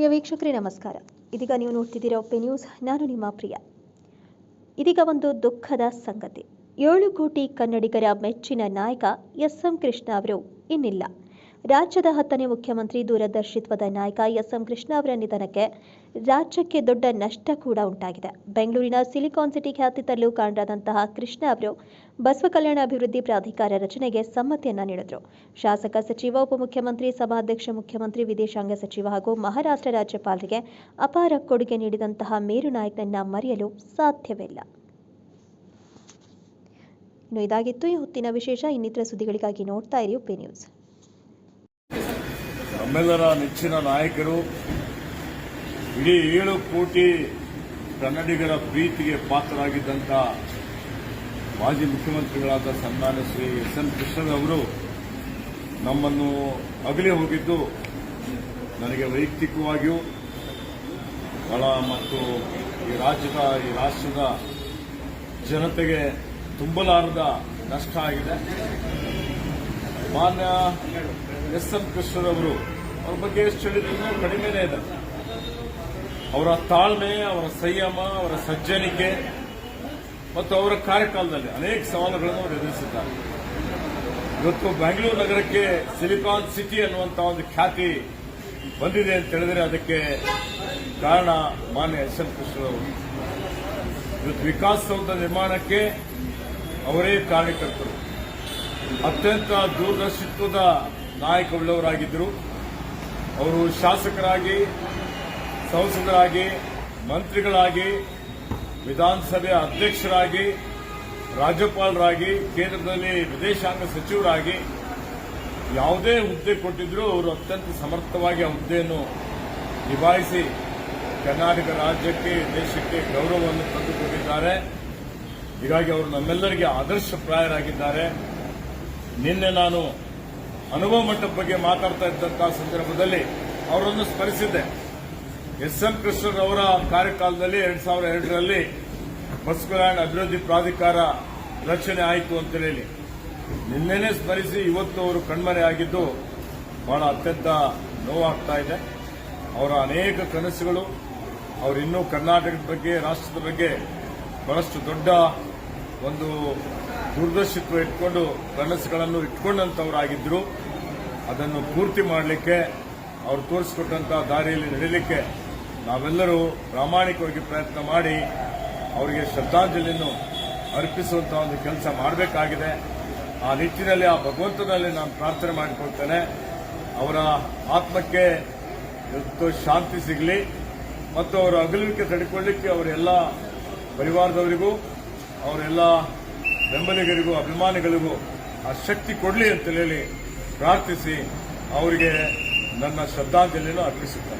ಪ್ರಿಯ ವೀಕ್ಷಕರೇ, ನಮಸ್ಕಾರ. ಇದೀಗ ನೀವು ನೋಡ್ತಿದ್ದೀರಾ ಒಪ್ಪೆ ನ್ಯೂಸ್. ನಾನು ನಿಮ್ಮ ಪ್ರಿಯ. ಇದೀಗ ಒಂದು ದುಃಖದ ಸಂಗತಿ. ಏಳು ಕೋಟಿ ಕನ್ನಡಿಗರ ಮೆಚ್ಚಿನ ನಾಯಕ ಎಸ್ ಎಂ ಕೃಷ್ಣ ಅವರು ಇನ್ನಿಲ್ಲ. ರಾಜ್ಯದ ಹತ್ತನೇ ಮುಖ್ಯಮಂತ್ರಿ, ದೂರದರ್ಶಿತ್ವದ ನಾಯಕ ಎಸ್ ಎಂ ಕೃಷ್ಣ ಅವರ ನಿಧನಕ್ಕೆ ರಾಜ್ಯಕ್ಕೆ ದೊಡ್ಡ ನಷ್ಟ ಕೂಡ ಉಂಟಾಗಿದೆ. ಬೆಂಗಳೂರಿನ ಸಿಲಿಕಾನ್ ಸಿಟಿ ಖ್ಯಾತಿ ತರಲು ಕಾರಣರಾದಂತಹ ಕೃಷ್ಣ ಅವರು ಬಸವ ಕಲ್ಯಾಣ ಅಭಿವೃದ್ಧಿ ಪ್ರಾಧಿಕಾರ ರಚನೆಗೆ ಸಮ್ಮತಿಯನ್ನ ನೀಡಿದರು. ಶಾಸಕ ಸಚಿವ, ಉಪಮುಖ್ಯಮಂತ್ರಿ, ಸಭಾಧ್ಯಕ್ಷ, ಮುಖ್ಯಮಂತ್ರಿ, ವಿದೇಶಾಂಗ ಸಚಿವ ಹಾಗೂ ಮಹಾರಾಷ್ಟ್ರ ರಾಜ್ಯಪಾಲರಿಗೆ ಅಪಾರ ಕೊಡುಗೆ ನೀಡಿದಂತಹ ಮೇರು ನಾಯಕನನ್ನ ಮರೆಯಲು ಸಾಧ್ಯವಿಲ್ಲ. ಇನ್ನು ಇದಾಗಿತ್ತು, ಈ ಹೊತ್ತಿನ ವಿಶೇಷ ಇನ್ನಿತರ ಸುದ್ದಿಗಳಿಗಾಗಿ ನೋಡ್ತಾ ಇರಿ ಉಪಿ ನ್ಯೂಸ್. ನಮ್ಮೆಲ್ಲರ ನೆಚ್ಚಿನ ನಾಯಕರು, ಇಡೀ ಏಳು ಕೋಟಿ ಕನ್ನಡಿಗರ ಪ್ರೀತಿಗೆ ಪಾತ್ರರಾಗಿದ್ದಂಥ ಮಾಜಿ ಮುಖ್ಯಮಂತ್ರಿಗಳಾದ ಸನ್ಮಾನ್ಯ ಶ್ರೀ ಎಸ್ ಎನ್ ಕೃಷ್ಣರವರು ನಮ್ಮನ್ನು ಅಗಲಿ ಹೋಗಿದ್ದು ನನಗೆ ವೈಯಕ್ತಿಕವಾಗಿಯೂ ಬಹಳ ಮತ್ತು ಈ ರಾಜ್ಯದ, ಈ ರಾಷ್ಟ್ರದ ಜನತೆಗೆ ತುಂಬಲಾರದ ನಷ್ಟ ಆಗಿದೆ. ಮಾನ್ಯ ಎಸ್ ಎಂ ಕೃಷ್ಣರವರು ಅವ್ರ ಬಗ್ಗೆ ಎಷ್ಟು ಹೇಳಿದ್ರು ಕಡಿಮೆನೇ ಇದೆ ಅವರ ತಾಳ್ಮೆ, ಅವರ ಸಂಯಮ, ಅವರ ಸಜ್ಜನಿಕೆ ಮತ್ತು ಅವರ ಕಾರ್ಯಕಾಲದಲ್ಲಿ ಅನೇಕ ಸವಾಲುಗಳನ್ನು ಅವರು ಎದುರಿಸಿದ್ದಾರೆ. ಇವತ್ತು ಬೆಂಗಳೂರು ನಗರಕ್ಕೆ ಸಿಲಿಕಾನ್ ಸಿಟಿ ಅನ್ನುವಂಥ ಒಂದು ಖ್ಯಾತಿ ಬಂದಿದೆ ಅಂತ ಹೇಳಿದರೆ ಅದಕ್ಕೆ ಕಾರಣ ಮಾನ್ಯ ಎಸ್ ಎಂ ಕೃಷ್ಣರವರು ಇವತ್ತು ವಿಕಾಸಸೌಧ ನಿರ್ಮಾಣಕ್ಕೆ ಅವರೇ ಕಾರ್ಯಕರ್ತರು. ಅತ್ಯಂತ ದೂರದರ್ಶಿತ್ವದ ನಾಯಕವುಳ್ಳವರಾಗಿದ್ದರು. ಅವರು ಶಾಸಕರಾಗಿ, ಸಂಸದರಾಗಿ, ಮಂತ್ರಿಗಳಾಗಿ ವಿಧಾನಸಭೆ ಅಧ್ಯಕ್ಷರಾಗಿ, ರಾಜ್ಯಪಾಲರಾಗಿ, ಕೇಂದ್ರದಲ್ಲಿ ವಿದೇಶಾಂಗ ಸಚಿವರಾಗಿ ಯಾವುದೇ ಹುದ್ದೆ ಕೊಟ್ಟಿದ್ರೂ ಅವರು ಅತ್ಯಂತ ಸಮರ್ಥವಾಗಿ ಆ ಹುದ್ದೆಯನ್ನು ನಿಭಾಯಿಸಿ ಕರ್ನಾಟಕ ರಾಜ್ಯಕ್ಕೆ, ದೇಶಕ್ಕೆ ಗೌರವವನ್ನು ತಂದುಕೊಟ್ಟಿದ್ದಾರೆ. ಹೀಗಾಗಿ ಅವರು ನಮ್ಮೆಲ್ಲರಿಗೆ ಆದರ್ಶಪ್ರಾಯರಾಗಿದ್ದಾರೆ ನಿನ್ನೆ ನಾನು ಅನುಭವ ಮಟ್ಟದ ಬಗ್ಗೆ ಮಾತಾಡ್ತಾ ಇದ್ದಂತಹ ಸಂದರ್ಭದಲ್ಲಿ ಅವರನ್ನು ಸ್ಮರಿಸಿದ್ದೆ. ಎಸ್ ಎಂ ಕೃಷ್ಣರವರ ಕಾರ್ಯಕಾಲದಲ್ಲಿ ಎರಡ್ ಸಾವಿರದ ಎರಡರಲ್ಲಿ ಬಸ್ ಕಲ್ಯಾಣ ಅಭಿವೃದ್ಧಿ ಪ್ರಾಧಿಕಾರ ರಚನೆ ಆಯಿತು ಅಂತ ಹೇಳಿ ನಿನ್ನೆನೇ ಸ್ಮರಿಸಿ ಇವತ್ತು ಅವರು ಕಣ್ಮರೆ ಆಗಿದ್ದು ಬಹಳ ಅತ್ಯಂತ ನೋವಾಗ್ತಾ ಇದೆ. ಅವರ ಅನೇಕ ಕನಸುಗಳು ಅವರಿನ್ನೂ ಕರ್ನಾಟಕದ ಬಗ್ಗೆ, ರಾಷ್ಟ್ರದ ಬಗ್ಗೆ ಬಹಳಷ್ಟು ದೊಡ್ಡ ಒಂದು ದೂರದರ್ಶಿತ್ವ ಇಟ್ಕೊಂಡು ಕನಸುಗಳನ್ನು ಇಟ್ಕೊಂಡಂತವರಾಗಿದ್ದರು ಅದನ್ನು ಪೂರ್ತಿ ಮಾಡಲಿಕ್ಕೆ, ಅವರು ತೋರಿಸಿಕೊಟ್ಟಂತಹ ದಾರಿಯಲ್ಲಿ ನಡೆಯಲಿಕ್ಕೆ ನಾವೆಲ್ಲರೂ ಪ್ರಾಮಾಣಿಕವಾಗಿ ಪ್ರಯತ್ನ ಮಾಡಿ ಅವರಿಗೆ ಶ್ರದ್ಧಾಂಜಲಿಯನ್ನು ಅರ್ಪಿಸುವಂತಹ ಒಂದು ಕೆಲಸ ಮಾಡಬೇಕಾಗಿದೆ. ಆ ನಿಟ್ಟಿನಲ್ಲಿ, ಆ ಭಗವಂತನಲ್ಲಿ ನಾನು ಪ್ರಾರ್ಥನೆ ಮಾಡಿಕೊಳ್ತೇನೆ. ಅವರ ಆತ್ಮಕ್ಕೆ ಇವತ್ತು ಶಾಂತಿ ಸಿಗಲಿ, ಮತ್ತು ಅವರ ಅಗಲುವಿಕೆ ತಡೆಕೊಳ್ಳಿಕ್ಕೆ ಅವರೆಲ್ಲ ಪರಿವಾರದವರಿಗೂ, ಅವರೆಲ್ಲ ಬೆಂಬಲಿಗರಿಗೂ ಅಭಿಮಾನಿಗಳಿಗೂ ಆ ಶಕ್ತಿ ಕೊಡಲಿ ಅಂತ ಹೇಳಿ ಪ್ರಾರ್ಥಿಸಿ ಅವರಿಗೆ ನನ್ನ ಶ್ರದ್ಧಾಂಜಲಿಯನ್ನು ಅರ್ಪಿಸುತ್ತೇನೆ.